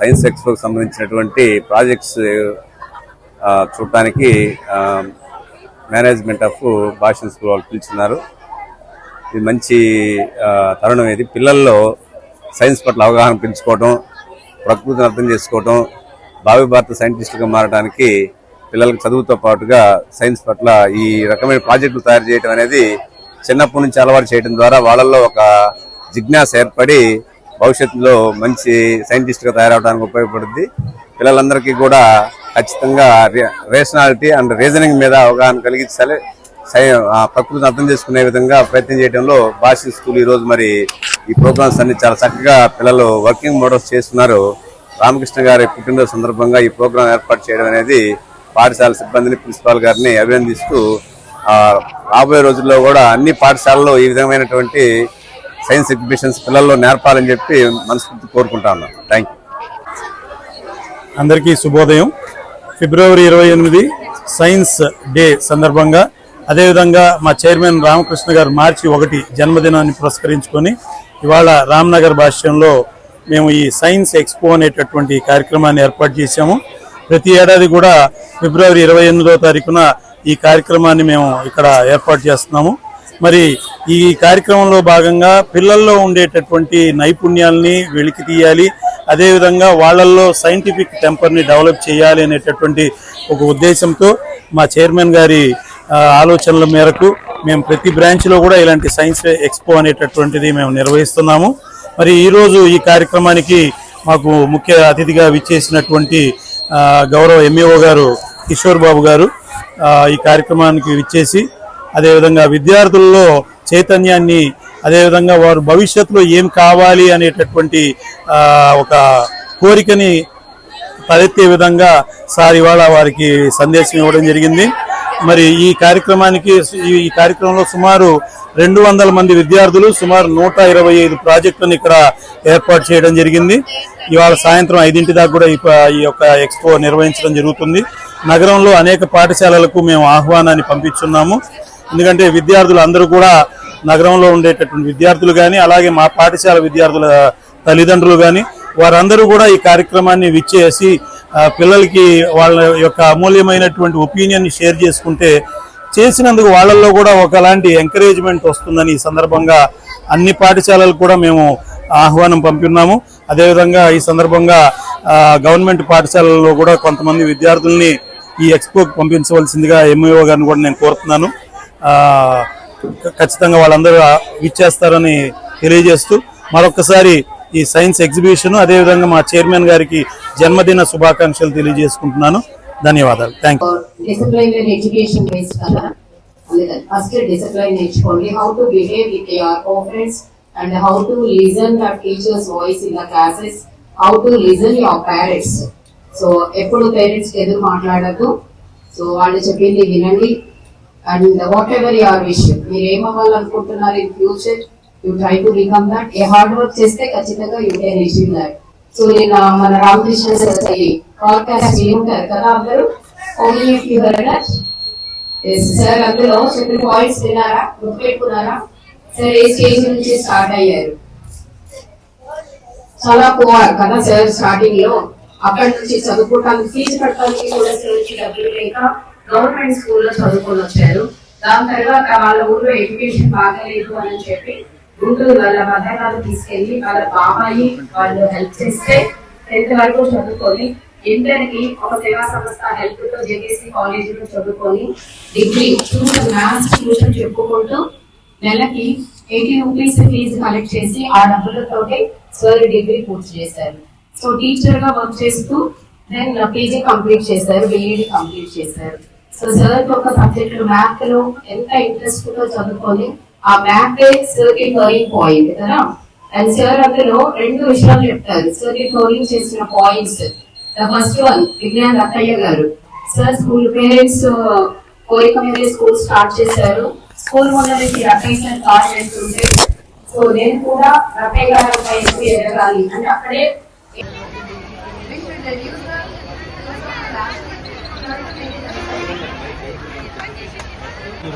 Science ఎక్స్పోకి సంబంధించినటువంటి projects చూడటానికి management of భాషన్ school వాళ్ళు పిలుచున్నారు ఇది మంచి తరుణం ఇది. పిల్లల్లో సైన్స్ పట్ల అవగాహన పెంచుకోవడం ప్రకృతిని అర్థం చేసుకోవడం భావి భారత సైంటిస్టుగా మారడానికి పిల్లలకు చదువుతో పాటుగా సైన్స్ పట్ల ఈ రకమైన ప్రాజెక్టులు తయారు చేయడం అనేది చిన్నప్పటి నుంచి అలవాటు చేయడం ద్వారా వాళ్ళల్లో ఒక జిజ్ఞాస ఏర్పడి భవిష్యత్తులో మంచి సైంటిస్ట్గా తయారవడానికి ఉపయోగపడుద్ది. పిల్లలందరికీ కూడా ఖచ్చితంగా రేషనాలిటీ అండ్ రీజనింగ్ మీద అవగాహన కలిగించాలి. సై- ఆ ప్రకృతిని అర్థం చేసుకునే విధంగా ప్రయత్నం చేయడంలో భాష స్కూల్ ఈ రోజు మరి ఈ ప్రోగ్రామ్స్ అన్ని చాలా చక్కగా పిల్లలు వర్కింగ్ మోడల్స్ చేస్తున్నారు. రామకృష్ణ గారి పుట్టినరోజు సందర్భంగా ఈ ప్రోగ్రాం ఏర్పాటు చేయడం అనేది పాఠశాల సిబ్బందిని ప్రిన్సిపాల్ గారిని అభినందిస్తూ రాబోయే రోజుల్లో కూడా అన్ని పాఠశాలల్లో ఈ విధమైనటువంటి సైన్స్ ఎగ్జిబిషన్స్ పిల్లల్లో నేర్పాలని చెప్పి మనస్ఫూర్తి కోరుకుంటా ఉన్నాను థ్యాంక్ అందరికీ శుభోదయం. ఫిబ్రవరి ఇరవై ఎనిమిది సైన్స్ డే సందర్భంగా అదేవిధంగా మా చైర్మన్ రామకృష్ణ గారు మార్చి ఒకటి జన్మదినాన్ని పురస్కరించుకొని ఇవాళ రామ్నగర్ భాష్యంలో మేము ఈ సైన్స్ ఎక్స్పో అనేటటువంటి కార్యక్రమాన్ని ఏర్పాటు చేశాము. ప్రతి ఏడాది కూడా ఫిబ్రవరి ఇరవై ఎనిమిదో తారీఖున ఈ కార్యక్రమాన్ని మేము ఇక్కడ ఏర్పాటు చేస్తున్నాము. మరి ఈ కార్యక్రమంలో భాగంగా పిల్లల్లో ఉండేటటువంటి నైపుణ్యాల్ని వెలికి తీయాలి. అదేవిధంగా వాళ్ళల్లో సైంటిఫిక్ టెంపర్ని డెవలప్ చేయాలి అనేటటువంటి ఒక ఉద్దేశంతో మా చైర్మన్ గారి ఆలోచనల మేరకు మేము ప్రతి బ్రాంచ్లో కూడా ఇలాంటి సైన్స్ ఎక్స్పో అనేటటువంటిది మేము నిర్వహిస్తున్నాము. మరి ఈరోజు ఈ కార్యక్రమానికి మాకు ముఖ్య అతిథిగా విచ్చేసినటువంటి గౌరవ ఎంఈఓ గారు కిషోర్ బాబు గారు ఈ కార్యక్రమానికి విచ్చేసి అదేవిధంగా విద్యార్థుల్లో చైతన్యాన్ని అదేవిధంగా వారు భవిష్యత్తులో ఏం కావాలి అనేటటువంటి ఒక కోరికని తలెత్తే విధంగా సార్ ఇవాళ వారికి సందేశం ఇవ్వడం జరిగింది. మరి ఈ కార్యక్రమానికి ఈ- కార్యక్రమంలో సుమారు రెండు వందల మంది విద్యార్థులు సుమారు నూట ఇరవై ఐదు ప్రాజెక్టులను ఇక్కడ ఏర్పాటు చేయడం జరిగింది. ఇవాళ సాయంత్రం ఐదింటి దాకా కూడా ఈ యొక్క ఎక్స్పో నిర్వహించడం జరుగుతుంది. నగరంలో అనేక పాఠశాలలకు మేము ఆహ్వానాన్ని పంపించున్నాము. ఎందుకంటే విద్యార్థులు అందరూ కూడా నగరంలో ఉండేటటువంటి విద్యార్థులు కానీ అలాగే మా పాఠశాల విద్యార్థుల తల్లిదండ్రులు కానీ వారందరూ కూడా ఈ కార్యక్రమాన్ని విచ్చేసి పిల్లలకి వాళ్ళ యొక్క అమూల్యమైనటువంటి ఒపీనియన్ని షేర్ చేసుకుంటే చేసినందుకు వాళ్ళల్లో కూడా ఒకలాంటి ఎంకరేజ్మెంట్ వస్తుందని ఈ సందర్భంగా అన్ని పాఠశాలలు కూడా మేము ఆహ్వానం పంపిన్నాము. అదేవిధంగా ఈ సందర్భంగా గవర్నమెంట్ పాఠశాలల్లో కూడా కొంతమంది విద్యార్థుల్ని ఈ ఎక్స్పోకి పంపించవలసిందిగా ఎంఈఓ గారిని కూడా నేను కోరుతున్నాను. ఖచ్చితంగా వాళ్ళందరూ ఇచ్చేస్తారని తెలియజేస్తూ మరొకసారి ఈ సైన్స్ ఎగ్జిబిషన్ అదేవిధంగా మా చైర్మన్ గారికి జన్మదిన శుభాకాంక్షలు తెలియజేసుకుంటున్నాను. ధన్యవాదాలు. థ్యాంక్ డిసిప్లైనరీ ఫస్ట్ డిసిప్లైన్ నేర్చుకోండి how to behave with your cofriends and how to listen the teachers voice in the classes how to listen your parents so ఎప్పుడు పేరెంట్స్ ఎదురు మాట్లాడద్దు. సో వాళ్ళు చెప్పింది వినండి. And whatever your wish మీరు ఏమవ్వాలనుకుంటున్నారు in future you try to become that a hard work చేస్తే ఖచ్చితంగా you can receive that so నేను మన రామకృష్ణ పాడ్కాస్ట్ ఉంటారు కదా అందరూ. ఓన్లీ సార్ అందులో చెప్పిన పాయింట్స్ విన్నారా? గుర్తుపెట్టుకున్నారా? సార్ ఏ స్టేజ్ నుంచి స్టార్ట్ అయ్యారు? చాలా పోవారు కదా సార్ స్టార్టింగ్లో. అక్కడి నుంచి చదువుకోవటానికి ఫీజు కట్టడానికి కూడా సార్ డబ్బులు లేక గవర్నమెంట్ స్కూల్లో చదువుకొని వచ్చారు. దాని తర్వాత వాళ్ళ ఊళ్ళో ఎడ్యుకేషన్ బాగలేదు అని చెప్పి గుంటూరు వాళ్ళ మధ్యాహ్నాలు తీసుకెళ్ళి వాళ్ళ బాబాయి వాళ్ళు హెల్ప్ చేస్తే టెన్త్ వరకు చదువుకొని ఇంటర్కి ఒక సేవా సంస్థ హెల్ప్తో జేకేసీ కాలేజ్లో చదువుకొని డిగ్రీ ట్యూషన్ మ్యాథ్స్ ట్యూషన్ చెప్పుకుంటూ నెలకి ఎయిటీ రూపీస్ ఫీజు కలెక్ట్ చేసి ఆ డబ్బులతోటి సార్ డిగ్రీ పూర్తి చేశారు. సో టీచర్గా వర్క్ చేస్తూ దెన్ పీజీ కంప్లీట్ చేశారు బిఈడి కంప్లీట్ చేశారు. సో సార్ ఒక సబ్జెక్ట్ మ్యాథ్లో ఎంత ఇంట్రెస్ట్తో చదువుకొని ఆ మ్యాథ్ సార్కి టర్నింగ్ పాయింట్ కదా? అండ్ సార్ అందులో రెండు విషయాలు చెప్తారు. సార్కి టర్నింగ్ చేసిన points the first one Vignan Rattaiah garu. Sir school parents కోరిక మీద స్కూల్ స్టార్ట్ చేశారు. స్కూల్ ముందు నుంచి రత్తయ్య సార్ కాల్ చేస్తుంటే సో నేను కూడా రత్తయ్య గారు ఎదగాలి. అంటే అక్కడే యూ